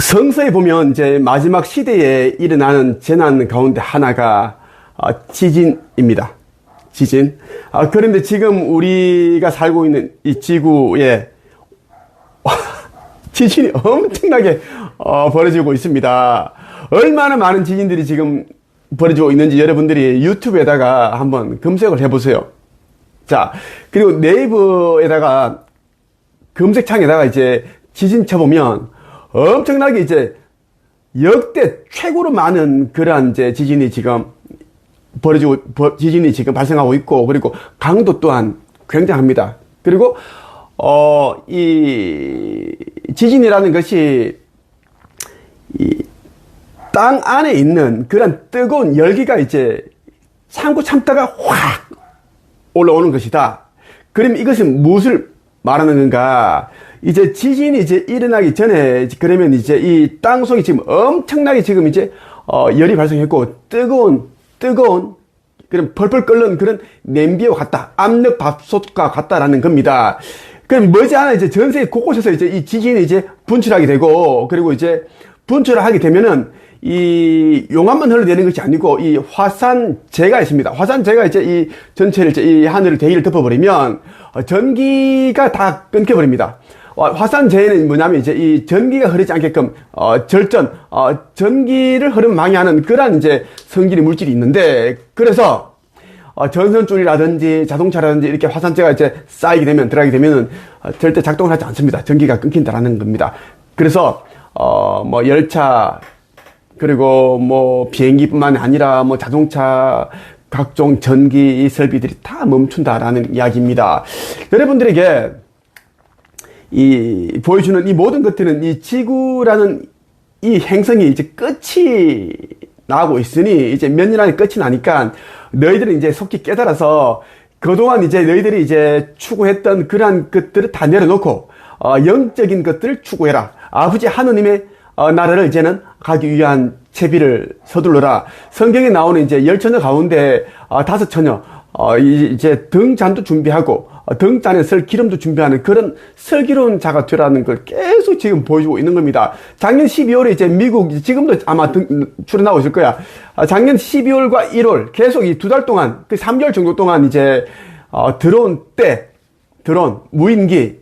성서에 보면 이제 마지막 시대에 일어나는 재난 가운데 하나가 아, 지진입니다. 지진. 아, 그런데 지금 우리가 살고 있는 이 지구에 지진이 엄청나게 어, 벌어지고 있습니다. 얼마나 많은 지진들이 지금 벌어지고 있는지 여러분들이 유튜브에다가 한번 검색을 해보세요. 자, 그리고 네이버에다가 검색창에다가 이제 지진 쳐보면 엄청나게 이제 역대 최고로 많은 그러한 이제 지진이 지금 벌어지고, 버- 지진이 지금 발생하고 있고, 그리고 강도 또한 굉장합니다. 그리고, 어, 이 지진이라는 것이 이 땅 안에 있는 그런 뜨거운 열기가 이제 참고 참다가 확 올라오는 것이다. 그럼 이것은 무엇을 말하는 건가? 이제 지진이 이제 일어나기 전에 그러면 이제 이 땅 속에 지금 엄청나게 지금 이제 어 열이 발생했고 뜨거운 뜨거운 그런 펄펄 끓는 그런 냄비와 같다. 압력 밥솥과 같다라는 겁니다. 그럼 머지않아 이제 전 세계 곳곳에서 이제 이 지진이 이제 분출하게 되고 그리고 이제 분출을 하게 되면은 이 용암만 흘러내리는 것이 아니고 이 화산재가 있습니다. 화산재가 이제 이 전체를 이제 이 하늘을 대기를 덮어버리면 어, 전기가 다 끊겨버립니다. 어, 화산재는 뭐냐면 이제 이 전기가 흐르지 않게끔 어, 절전, 어, 전기를 흐름 방해하는 그러한 이제 성질의 물질이 있는데 그래서 어, 전선줄이라든지 자동차라든지 이렇게 화산재가 이제 쌓이게 되면 들어가게 되면은 어, 절대 작동을 하지 않습니다. 전기가 끊긴다라는 겁니다. 그래서 어, 뭐 열차 그리고 뭐 비행기뿐만 아니라 뭐 자동차 각종 전기 설비들이 다 멈춘다라는 이야기입니다. 여러분들에게 이 보여주는 이 모든 것들은 이 지구라는 이 행성이 이제 끝이 나고 있으니 이제 몇 년 안에 끝이 나니까 너희들은 이제 속히 깨달아서 그동안 이제 너희들이 이제 추구했던 그러한 것들을 다 내려놓고 어, 영적인 것들을 추구해라. 아버지 하느님의 어, 나라를 이제는 가기 위한 채비를 서둘러라. 성경에 나오는 이제 열 처녀 가운데 어, 다섯 처녀 어, 이- 이제 등잔도 준비하고 어, 등잔에 설 기름도 준비하는 그런 슬기로운 자가 되라는 걸 계속 지금 보여주고 있는 겁니다. 작년 12월에 이제 미국 지금도 아마 등, 출연하고 있을 거야. 아, 작년 12월과 1월 계속 이 두 달 동안 그 3개월 정도 동안 이제 어, 들어온 때 드론 무인기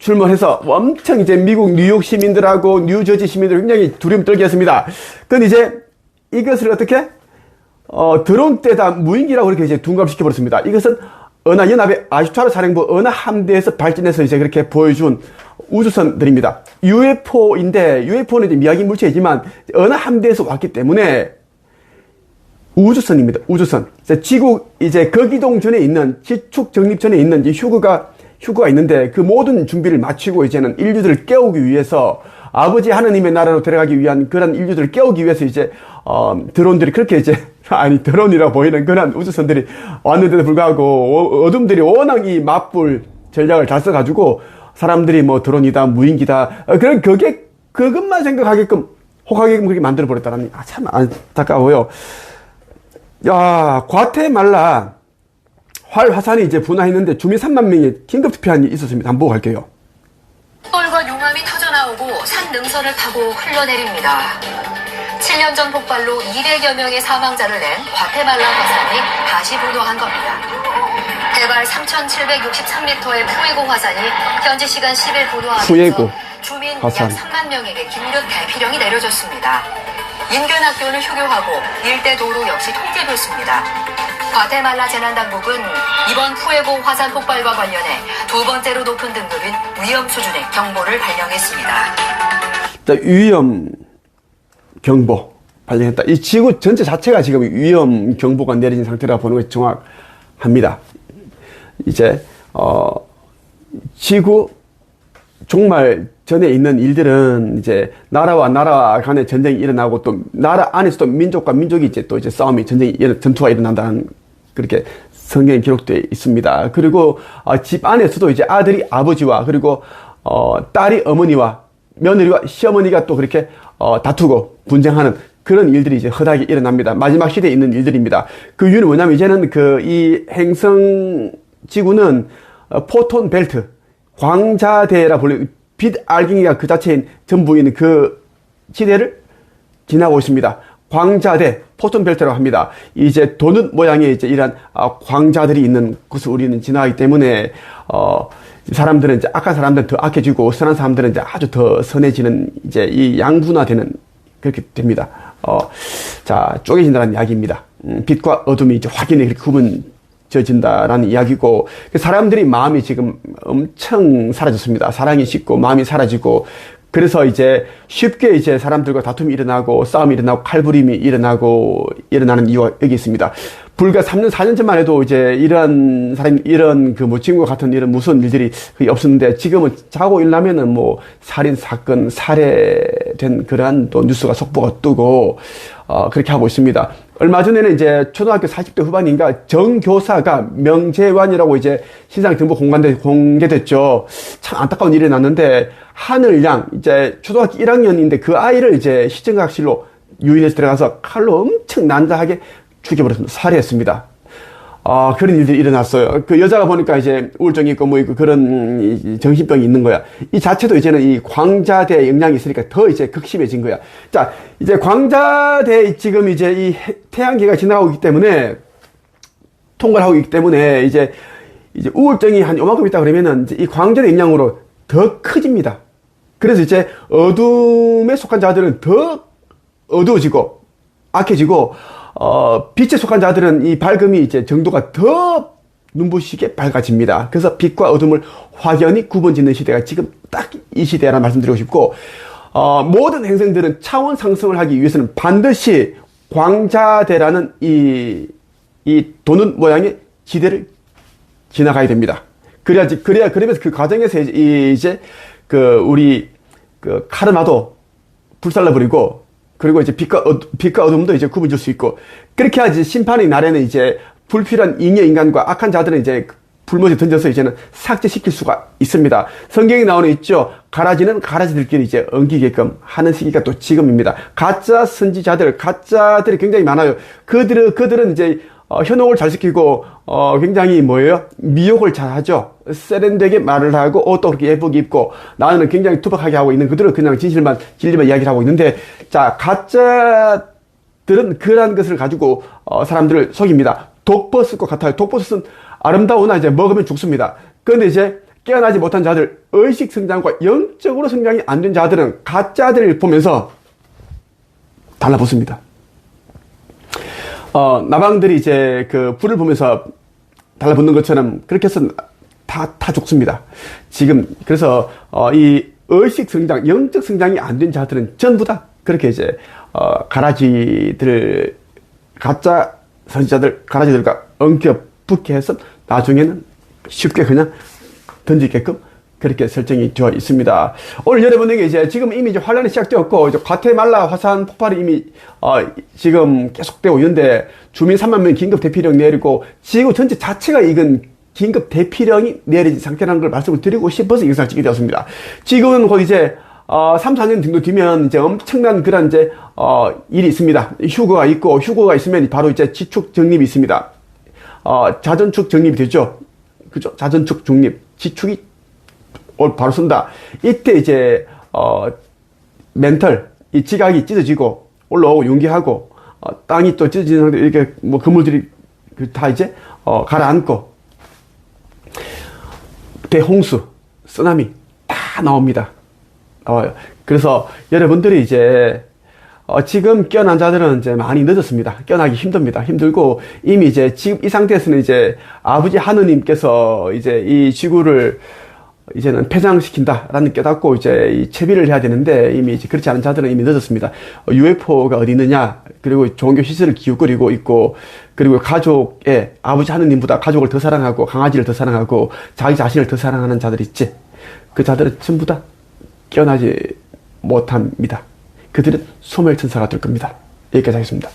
출몰해서 엄청 이제 미국 뉴욕 시민들하고 뉴저지 시민들 굉장히 두려움 떨게 했습니다. 근데 이제 이것을 어떻게 어, 드론 때다 무인기라고 그렇게 이제 둔갑시켜 버렸습니다. 이것은 은하 연합의 아슈타르 사령부 은하 함대에서 발전해서 이제 그렇게 보여준 우주선들입니다. UFO인데 UFO는 미확인 물체이지만 은하 함대에서 왔기 때문에 우주선입니다. 우주선. 지구 이제 거기동 전에 있는 지축 정립 전에 있는 휴거가 휴거가 있는데 그 모든 준비를 마치고 이제는 인류들을 깨우기 위해서 아버지 하느님의 나라로 들어가기 위한 그런 인류들을 깨우기 위해서 이제 어, 드론들이 그렇게 이제 아니 드론이라 보이는 그런 우주선들이 왔는데도 불구하고 어, 어둠들이 워낙 이 맞불 전략을 잘 써가지고 사람들이 뭐 드론이다 무인기다 어, 그런 그게 그것만 생각하게끔 혹하게끔 그렇게 만들어 버렸다는 아, 참 안타까워요. 야, 과테말라 활 화산이 이제 분화했는데 주민 3만 명이 긴급 투표한 일이 있었습니다. 한번 보고 갈게요. 폭발과 용암이 터져나오고 산 능선을 타고 흘러내립니다. 7년 전 폭발로 200여 명의 사망자를 낸 과테말라 화산이 다시 분화한 겁니다. 해발 3,763m의 푸에고 화산이 현지 시간 10일 분화하면서 주민 화산. 약 3만 명에게 긴급 대피령이 내려졌습니다. 인근 학교를 휴교하고 일대 도로 역시 통제됐습니다. 과테말라 재난당국은 이번 푸에고 화산 폭발과 관련해 두 번째로 높은 등급인 위험 수준의 경보를 발령했습니다. 자, 위험 경보 발령했다. 이 지구 전체 자체가 지금 위험 경보가 내려진 상태라 보는 것이 정확합니다. 이제 어 지구 정말 전에 있는 일들은 이제 나라와 나라 간의 전쟁이 일어나고 또 나라 안에서도 민족과 민족이 이제 또 이제 싸움이 전쟁이 전투가 일어난다는 그렇게 성경에 기록되어 있습니다. 그리고 어, 집 안에서도 이제 아들이 아버지와 그리고 어, 딸이 어머니와 며느리와 시어머니가 또 그렇게 어, 다투고 분쟁하는 그런 일들이 이제 허다하게 일어납니다. 마지막 시대에 있는 일들입니다. 그 이유는 뭐냐면 이제는 그 이 행성 지구는 어, 포톤 벨트 광자대라 불리는 빛 알갱이가 그 자체인 전부인 그 지대를 지나고 있습니다. 광자대 포톤 벨트라고 합니다. 이제 도넛 모양의 이제 이런 아, 광자들이 있는 곳을 우리는 지나가기 때문에 어 사람들은 이제 악한 사람들은 더 악해지고 선한 사람들은 이제 아주 더 선해지는 이제 이 양분화되는 그렇게 됩니다. 어, 자, 쪼개진다는 이야기입니다. 음, 빛과 어둠이 이제 확연히 그렇게 구분져진다라는 이야기고, 그 사람들이 마음이 지금 엄청 사라졌습니다. 사랑이 식고, 마음이 사라지고, 그래서 이제 쉽게 이제 사람들과 다툼이 일어나고, 싸움이 일어나고, 칼부림이 일어나고, 일어나는 이유가 여기 있습니다. 불과 3년, 4년 전만 해도 이제 이런 사람, 이런 그뭐 지금과 같은 이런 무서운 일들이 거의 없었는데 지금은 자고 일어나면은 뭐 살인 사건, 살해된 그러한 또 뉴스가 속보가 뜨고, 어, 그렇게 하고 있습니다. 얼마 전에는 이제 초등학교 40대 후반인가 정교사가 명재환이라고 이제 신상 정보 공간대 공개됐죠. 참 안타까운 일이 났는데 하늘양 이제 초등학교 1학년인데 그 아이를 이제 시청각실로 유인해서 들어가서 칼로 엄청 난자하게 죽여버렸습니다. 살해했습니다. 아, 그런 일들이 일어났어요. 그 여자가 보니까 이제 우울증이 있고 뭐 있고 그런 이 정신병이 있는 거야. 이 자체도 이제는 이 광자대 영향이 있으니까 더 이제 극심해진 거야. 자, 이제 광자대 지금 이제 이 해- 태양계가 지나가고 있기 때문에 통과를 하고 있기 때문에 이제 이제 우울증이 한 요만큼 있다 그러면은 이제 이 광자의 영향으로 더 커집니다. 그래서 이제 어둠에 속한 자들은 더 어두워지고 악해지고 어 빛에 속한 자들은 이 밝음이 이제 정도가 더 눈부시게 밝아집니다. 그래서 빛과 어둠을 확연히 구분짓는 시대가 지금 딱 이 시대라는 말씀드리고 싶고 어 모든 행성들은 차원 상승을 하기 위해서는 반드시 광자대라는 이, 이 도는 모양의 지대를 지나가야 됩니다. 그래야지, 그래야, 그러면서 그 과정에서 이제, 이- 이제 그, 우리, 그, 카르마도 불살라 버리고, 그리고 이제 빛과, 어, 빛과 어둠도 이제 구분질 수 있고, 그렇게 하지 심판의 날에는 이제 불필요한 잉여 인간과 악한 자들은 이제 불못에 던져서 이제는 삭제시킬 수가 있습니다. 성경에 나오는 있죠. 가라지는 가라지들끼리 이제 엉기게끔 하는 시기가 또 지금입니다. 가짜 선지자들, 가짜들이 굉장히 많아요. 그들은, 그들은 이제 어, 현혹을 잘 시키고 어, 굉장히 뭐예요? 미혹을 잘 하죠. 세련되게 말을 하고 옷도 그렇게 예쁘게 입고 나는 굉장히 투박하게 하고 있는 그들은 그냥 진실만 진리만 이야기를 하고 있는데 자 가짜들은 그러한 것을 가지고 어, 사람들을 속입니다. 독버섯과 같아요. 독버섯은 아름다우나 이제 먹으면 죽습니다. 그런데 이제 깨어나지 못한 자들, 의식 성장과 영적으로 성장이 안 된 자들은 가짜들을 보면서 달라붙습니다. 어, 나방들이 이제 그 불을 보면서 달라붙는 것처럼 그렇게 해서 다, 다 죽습니다. 지금, 그래서, 어, 이 의식 성장, 영적 성장이 안 된 자들은 전부 다 그렇게 이제, 어, 가라지들, 가짜 선지자들, 가라지들과 엉켜 붙게 해서 나중에는 쉽게 그냥 던지게끔 그렇게 설정이 되어 있습니다. 오늘 여러분에게 이제 지금 이미 이제 환란이 시작되었고 이제 과테말라 화산 폭발이 이미 어 지금 계속되고 있는데 주민 3만 명 긴급 대피령 내리고 지구 전체 자체가 익은 긴급 대피령이 내려진 상태라는 걸 말씀을 드리고 싶어서 이 영상을 찍게 되었습니다. 지금은 곧 이제 어, 3, 4년 정도 뒤면 이제 엄청난 그런 이제 어, 일이 있습니다. 휴거가 있고 휴거가 있으면 바로 이제 지축 정립이 있습니다. 어, 자전축 정립이 되죠. 그죠? 자전축 중립. 지축이 올 바로 쓴다. 이때 이제 어 멘털 이 지각이 찢어지고 올라오고 용기하고 어, 땅이 또 찢어지는 상태 이렇게 뭐 그물들이 그다 이제 어 가라앉고 대홍수, 쓰나미 다 나옵니다. 나와요. 그래서 여러분들이 이제 어, 지금 깨어난 자들은 이제 많이 늦었습니다. 깨어나기 힘듭니다. 힘들고 이미 이제 지금 이 상태에서는 이제 아버지 하느님께서 이제 이 지구를 이제는 폐장시킨다라는 깨닫고 이제 이 채비를 해야 되는데 이미 그렇지 않은 자들은 이미 늦었습니다. 어, UFO가 어디 있느냐 그리고 종교 시설을 기웃거리고 있고 그리고 가족의 아버지 하느님보다 가족을 더 사랑하고 강아지를 더 사랑하고 자기 자신을 더 사랑하는 자들 있지. 그 자들은 전부 다 깨어나지 못합니다. 그들은 소멸천사가 될 겁니다. 여기까지 하겠습니다.